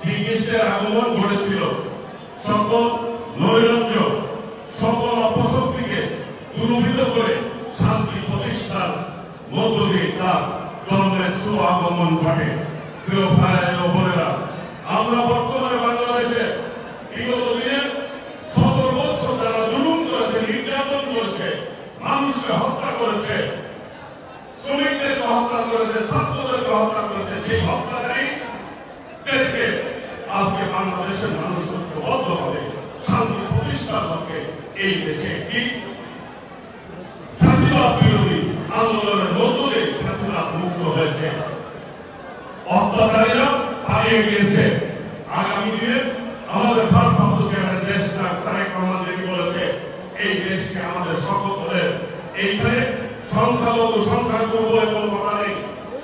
শ্রীকৃষ্ণের আগমন ঘটেছিল। সকল নৈরাজ্য, সকল অপশক্তিকে দূরীভূত করে শান্তি প্রতিষ্ঠার মধ্য দিয়ে তার জন্মের শুভ আগমন ঘটে। প্রিয় ভাই বোনেরা, আমরা বর্তমানে বাংলাদেশে বিগত দিনে সতেরো বছর যারা জুলুম করেছে, নির্যাতন করেছে, মানুষকে হত্যা করেছে, শ্রমিকদেরকে হত্যা করেছে, ছাত্রদেরকে হত্যা করেছে, সেই দেশকে আজকে বাংলাদেশের মানুষ ঐক্যবদ্ধ হবে শান্তি প্রতিষ্ঠার লক্ষ্যে এই দেশে একটি ফাঁসিবাদ বিরোধী আন্দোলনের মধ্য দিয়ে ফাঁসিবাদ মুক্ত হয়েছে। অত্যাচারীরা পালিয়ে গিয়েছে। আগামী দিনে আমাদের ভারপ্রাপ্ত চেয়ারম্যান দেশ তারেক রহমান যেটি বলেছে, এই দেশকে আমাদের সকলের এইখানে সংখ্যালঘু সংখ্যাগুরু নেই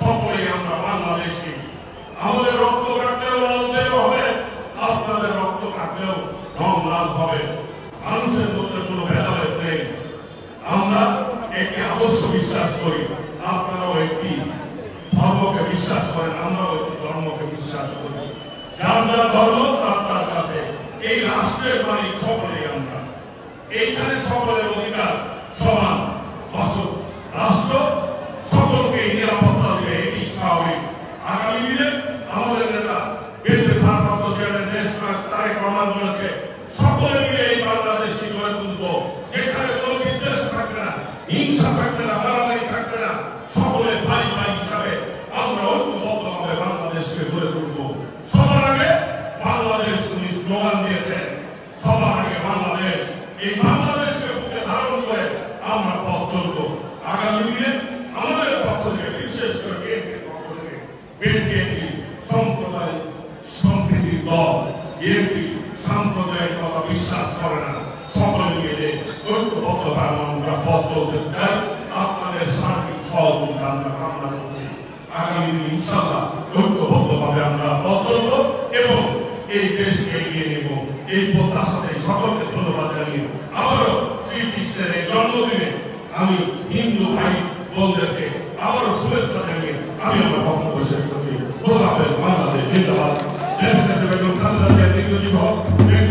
সকলেই আমরা বাংলাদেশি আমাদের রক্ত কাটলেও লাল দেহ হবে আপনাদের কাটলেও রং লাল হবে। মানুষের মধ্যে কোনো ভেদাভেদ নেই। আমরা একটি আদর্শ বিশ্বাস করি, আপনারাও একটি ধর্মকে বিশ্বাস করেন, আমরাও একটি ধর্মকে বিশ্বাস করি। যার যার ধর্ম তার কাছে। এই রাষ্ট্রের মালিক সকলেই আমরা। এইখানে সকলের অধিকার সমান, বাস্তব। রহমান সকলে মিলে এই বাংলাদেশকে গড়ে তুলব। যেখানে কোনো বিদ্বেষ থাকবে না, হিংসা থাকবে না, মারামারি থাকবে না, সকলে ভাই ভাই হিসাবে আমরা ঐক্যবদ্ধভাবে বাংলাদেশকে গড়ে তুলব। সবার আগে বাংলাদেশ উনি স্লোগান দিয়েছেন। সবার আগে বাংলাদেশ, এই বাংলাদেশকে বুকে ধারণ করে আমরা পথ চলবো। আগামী দিনে আমাদের পক্ষ থেকে, বিশেষ করে বিএনপির পক্ষ থেকে, বিএনপি একটি সম্প্রদায় সম্প্রীতির দল, বিএনপি সাম্প্রদায়িকতা বিশ্বাস করে না। সকলে মিলে ঐক্যবদ্ধভাবে আমরা পথ চলতে চাই। আপনাদের সার্বিক সহযোগিতা আমরা কামনা করছি। আগামী দিন ইনশাল্লাহ ঐক্যবদ্ধভাবে আমরা পথ চলব এবং এই দেশকে এগিয়ে নেব। এই প্রত্যাশাতে সকলকে ধন্যবাদ জানিয়ে আবারও শ্রীকৃষ্ণের এই জন্মদিনে আমি হিন্দু ভাই বোনদেরকে আবারও শুভেচ্ছা জানিয়ে আমি আমার বক্তব্য শেষ করছি। দীর্ঘজীবী হোক